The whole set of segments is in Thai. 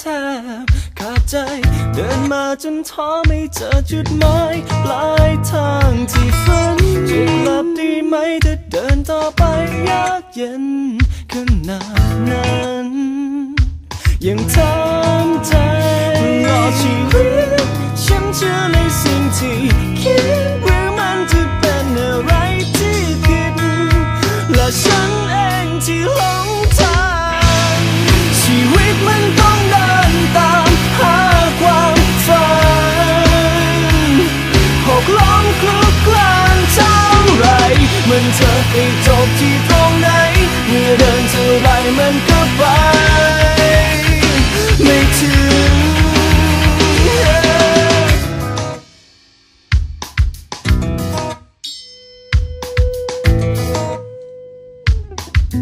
แทบขาดใจ เดินมาจนท้อไม่เจอจุดหมายปลายทางที่ฝันจะกลับดีไหมถ้าเดินต่อไปยากเย็นขนาดนั้นยังเธอ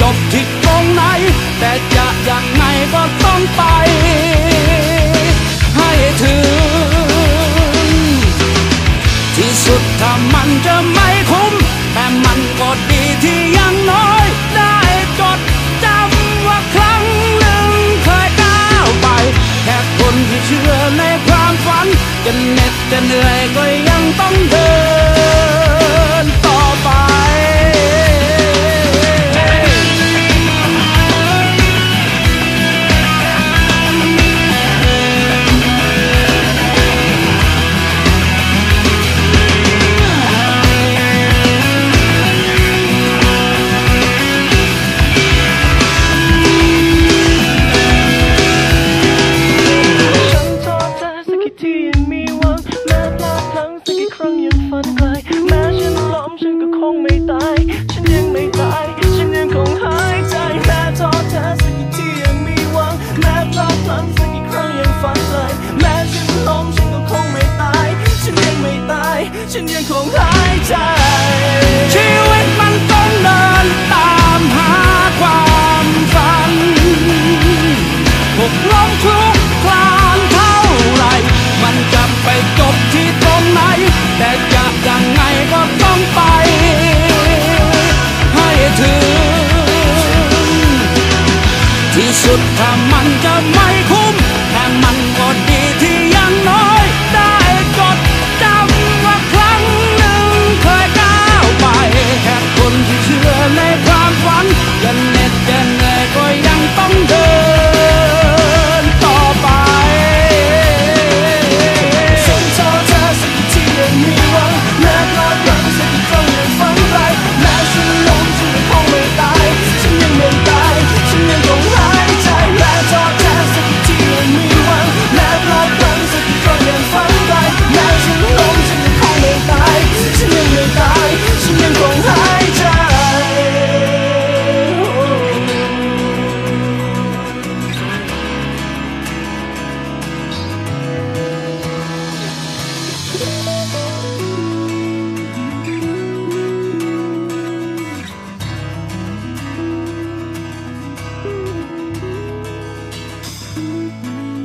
จบที่ตรงไหน แต่จะยังไงก็ต้องไป ให้ถึง ที่สุดถ้ามันจะไม่คุ้ม แต่มันก็ดีที่ยังน้อยได้จด งยังฝันไกลแม้ฉันล้มฉันก็คงไม่ตาย ฉันยังไม่ตาย ฉันยังคงหายใจแม้ท้อแท้สักกี่ทียังมีหวังแม้พลาดพลั้งสักกี่ครั้งยังฝันไกลแม้ฉันล้มฉันก็คงไม่ตาย ฉันยังไม่ตาย ฉันยังคงหายใจ ที่สุดถ้ามันจะไม่คุ้มแต่มันก็ Música